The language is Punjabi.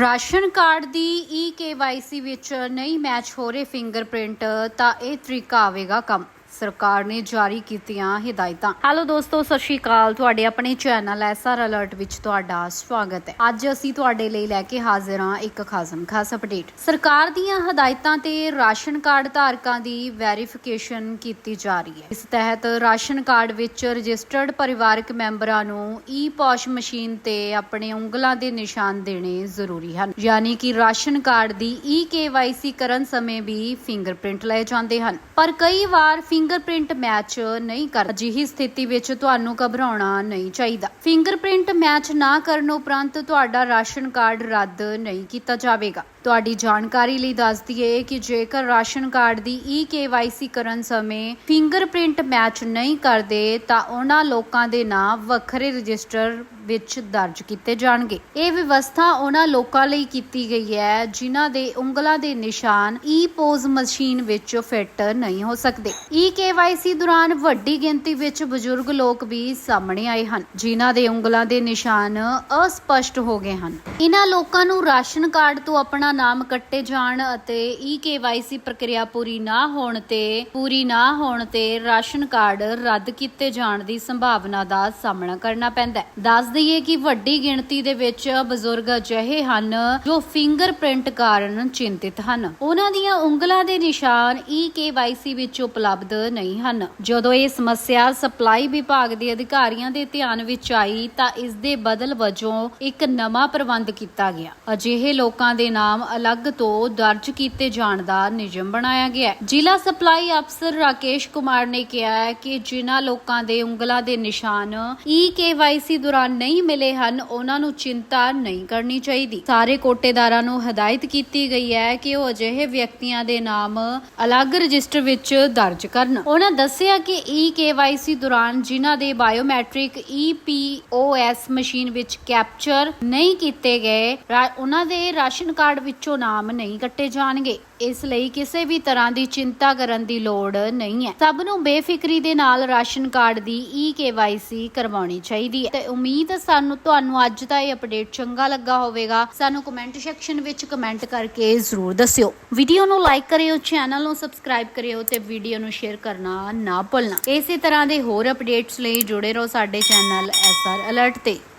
ਰਾਸ਼ਨ ਕਾਰਡ ਦੀ ਈ ਕੇਵਾਈਸੀ ਵਿੱਚ ਨਹੀਂ ਮੈਚ ਹੋ ਰਹੇ ਫਿੰਗਰਪ੍ਰਿੰਟ ਤਾਂ ਇਹ ਤਰੀਕਾ ਆਵੇਗਾ ਕੰਮ। ਸਰਕਾਰ ਨੇ ਜਾਰੀ ਕੀਤੀਆਂ ਹਦਾਇਤਾਂ। ਹੈਲੋ ਦੋਸਤੋ, ਸਤਿ ਸ਼੍ਰੀ ਅਕਾਲ। ਤੁਹਾਡੇ ਆਪਣੇ ਚੈਨਲ ਐਸਆਰ ਅਲਰਟ ਵਿੱਚ ਤੁਹਾਡਾ ਸਵਾਗਤ ਹੈ। ਅੱਜ ਅਸੀਂ ਤੁਹਾਡੇ ਲਈ ਲੈ ਕੇ ਹਾਜ਼ਰ ਹਾਂ ਇੱਕ ਖਾਸਮ ਖਾਸ ਅਪਡੇਟ। ਸਰਕਾਰ ਦੀਆਂ ਹਦਾਇਤਾਂ ਤੇ ਰਾਸ਼ਨ ਕਾਰਡ ਧਾਰਕਾਂ ਦੀ ਵੈਰੀਫਿਕੇਸ਼ਨ ਕੀਤੀ ਜਾ ਰਹੀ ਹੈ। ਇਸ ਤਹਿਤ ਰਾਸ਼ਨ ਕਾਰਡ ਵਿੱਚ ਰਜਿਸਟਰਡ ਪਰਿਵਾਰਕ ਮੈਂਬਰਾਂ ਨੂੰ ਈ ਪੋਸ਼ ਮਸ਼ੀਨ ਤੇ ਆਪਣੇ ਉਂਗਲਾਂ ਦੇ ਨਿਸ਼ਾਨ ਦੇਣੇ ਜ਼ਰੂਰੀ ਹਨ। ਯਾਨੀ ਕਿ ਰਾਸ਼ਨ ਕਾਰਡ ਦੀ ਈ ਕੇਵਾਈਸੀ ਕਰਨ ਸਮੇਂ ਵੀ ਫਿੰਗਰਪ੍ਰਿੰਟ ਲਏ ਜਾਂਦੇ ਹਨ। ਪਰ ਕਈ ਵਾਰ ਫਿੰਗਰਪ੍ਰਿੰਟ ਮੈਚ ਨਹੀਂ ਕਰ ਅਜਿਹੀ ਸਥਿਤੀ ਵਿੱਚ ਤੁਹਾਨੂੰ ਘਬਰਾਉਣਾ ਨਹੀਂ ਚਾਹੀਦਾ। ਫਿੰਗਰਪ੍ਰਿੰਟ ਮੈਚ ਨਾ ਕਰਨ ਉਪਰੰਤ ਤੁਹਾਡਾ ਰਾਸ਼ਨ ਕਾਰਡ ਰੱਦ ਨਹੀਂ ਕੀਤਾ ਜਾਵੇਗਾ। ਤੁਹਾਡੀ ਜਾਣਕਾਰੀ ਲਈ ਦੱਸ ਦਈਏ ਕਿ ਜੇਕਰ ਰਾਸ਼ਨ ਕਾਰਡ ਦੀ ਈ ਕੇਵਾਈਸੀ ਕਰਨ ਸਮੇਂ ਫਿੰਗਰਪ੍ਰਿੰਟ ਮੈਚ ਨਹੀਂ ਕਰਦੇ ਤਾਂ ਉਹਨਾਂ ਲੋਕਾਂ ਦੇ ਨਾਂ ਵੱਖਰੇ ਰਜਿਸਟਰ ਵਿੱਚ ਦਰਜ ਕੀਤੇ ਜਾਣਗੇ। ਇਹ ਵਿਵਸਥਾ ਉਹਨਾਂ ਲੋਕਾਂ ਲਈ ਕੀਤੀ ਗਈ ਹੈ, ਜਿਨ੍ਹਾਂ ਦੇ ਉਂਗਲਾਂ ਦੇ ਨਿਸ਼ਾਨ ਈ ਪੋਜ਼ ਮਸ਼ੀਨ ਵਿੱਚ ਫਿੱਟ ਨਹੀਂ ਹੋ ਸਕਦੇ। ਈ ਕੇਵਾਈਸੀ ਦੌਰਾਨ ਵੱਡੀ ਗਿਣਤੀ ਵਿੱਚ ਬਜ਼ੁਰਗ ਲੋਕ ਵੀ ਸਾਹਮਣੇ ਆਏ ਹਨ, ਜਿਨ੍ਹਾਂ ਦੇ ਉਂਗਲਾਂ ਦੇ ਨਿਸ਼ਾਨ ਅਸਪਸ਼ਟ ਹੋ ਗਏ ਹਨ। ਇਹਨਾਂ ਲੋਕਾਂ ਨੂੰ ਰਾਸ਼ਨ ਕਾਰਡ ਤੋਂ ਆਪਣਾ ਨਾਮ ਕੱਟੇ ਜਾਣ ਅਤੇ ਈ ਕੇਵਾਈਸੀ ਪ੍ਰਕਿਰਿਆ ਪੂਰੀ ਨਾ ਹੋਣ ਤੇ, ਪੂਰੀ ਨਾ ਹੋਣ ਤੇ ਰਾਸ਼ਨ ਕਾਰਡ ਰੱਦ ਕੀਤੇ ਜਾਣ ਦੀ ਸੰਭਾਵਨਾ ਦਾ ਸਾਹਮਣਾ ਕਰਨਾ ਪੈਂਦਾ ਹੈ। ਦੱਸ ਦਈਏ ਕਿ ਵੱਡੀ ਗਿਣਤੀ ਦੇ ਵਿੱਚ ਬਜ਼ੁਰਗ ਅਜਿਹੇ ਹਨ ਜੋ ਫਿੰਗਰਪ੍ਰਿੰਟ ਕਾਰਨ ਚਿੰਤਿਤ ਹਨ। ਉਹਨਾਂ ਦੀਆਂ ਉਂਗਲਾਂ ਦੇ ਨਿਸ਼ਾਨ ਈ ਕੇਵਾਈਸੀ ਵਿੱਚ ਉਪਲਬਧ ਨਹੀਂ ਹਨ। ਜਦੋਂ ਇਹ ਸਮੱਸਿਆ ਸਪਲਾਈ ਵਿਭਾਗ ਦੇ ਅਧਿਕਾਰੀਆਂ ਦੇ ਧਿਆਨ ਵਿੱਚ ਆਈ ਤਾਂ ਇਸ ਦੇ ਬਦਲ ਵਜੋਂ ਇੱਕ ਨਵਾਂ ਪ੍ਰਬੰਧ ਕੀਤਾ ਗਿਆ। ਅਜਿਹੇ ਲੋਕਾਂ ਦੇ ਨਾਮ ਅਲੱਗ ਤੋਂ ਦਰਜ ਕੀਤੇ ਜਾਣ ਦਾ ਨਿਯਮ ਬਣਾਇਆ ਗਿਆ ਹੈ। ਜ਼ਿਲ੍ਹਾ ਸਪਲਾਈ ਅਫਸਰ ਰਾਕੇਸ਼ ਕੁਮਾਰ ਨੇ ਕਿਹਾ ਕਿ ਜਿਨ੍ਹਾਂ ਲੋਕਾਂ ਦੇ ਉਂਗਲਾਂ ਦੇ ਨਿਸ਼ਾਨ ਈ ਕੇਵਾਈਸੀ ਦੌਰਾਨ ਨਹੀਂ ਮਿਲੇ ਹਨ, ਉਹਨਾਂ ਨੂੰ ਚਿੰਤਾ ਨਹੀਂ ਕਰਨੀ ਚਾਹੀਦੀ। ਸਾਰੇ ਕੋਟੇਦਾਰਾਂ ਨੂੰ ਹਦਾਇਤ ਕੀਤੀ ਗਈ ਹੈ ਕਿ ਉਹ ਅਜਿਹੇ ਵਿਅਕਤੀਆਂ ਦੇ ਨਾਮ ਅਲੱਗ ਰਜਿਸਟਰ ਵਿੱਚ ਦਰਜ ਕਰਨ। ਉਹਨਾਂ ਦੱਸਿਆ ਕਿ ਈ ਕੇਵਾਈਸੀ ਦੌਰਾਨ ਜਿਨ੍ਹਾਂ ਦੇ ਬਾਇਓਮੈਟ੍ਰਿਕ ਈ ਮਸ਼ੀਨ ਵਿੱਚ ਕੈਪਚਰ ਨਹੀਂ ਕੀਤੇ ਗਏ, ਰਾ- ਉਹਨਾਂ ਦੇ ਰਾਸ਼ਨ ਕਾਰਡ ਵਿੱਚੋਂ ਨਾਮ ਨਹੀਂ ਕੱਟੇ ਜਾਣਗੇ। ਇਸ ਲਈ ਕਿਸੇ ਵੀ ਤਰ੍ਹਾਂ ਦੀ ਚਿੰਤਾ ਕਰਨ ਦੀ ਲੋੜ ਨਹੀਂ ਹੈ। ਸਭ ਨੂੰ ਬੇਫਿਕਰੀ ਦੇ ਨਾਲ ਰਾਸ਼ਨ ਕਾਰਡ ਦੀ ਈ ਕੇਵਾਈਸੀ ਕਰਵਾਉਣੀ ਚਾਹੀਦੀ ਹੈ। ਤੇ ਉਮੀਦ ਸਾਨੂੰ ਤੁਹਾਨੂੰ ਅੱਜ ਦਾ ਇਹ ਅਪਡੇਟ ਚੰਗਾ ਲੱਗਾ ਹੋਵੇਗਾ। ਸਾਨੂੰ ਕਮੈਂਟ ਸੈਕਸ਼ਨ ਵਿੱਚ ਕਮੈਂਟ ਕਰਕੇ ਜ਼ਰੂਰ ਦੱਸਿਓ। ਵੀਡੀਓ ਨੂੰ ਲਾਈਕ ਕਰਿਓ ਚੈਨਲ ਨੂੰ ਸਬਸਕ੍ਰਾਈਬ ਕਰਿਓ ਤੇ ਵੀਡੀਓ ਨੂੰ ਸ਼ੇਅਰ ਕਰਨਾ ਨਾ ਭੁੱਲਣਾ। ਇਸੇ ਤਰ੍ਹਾਂ ਦੇ ਹੋਰ ਅਪਡੇਟਸ ਲਈ ਜੁੜੇ ਰਹੋ ਸਾਡੇ ਚੈਨਲ ਐਸਆਰ ਅਲਰਟ ਤੇ।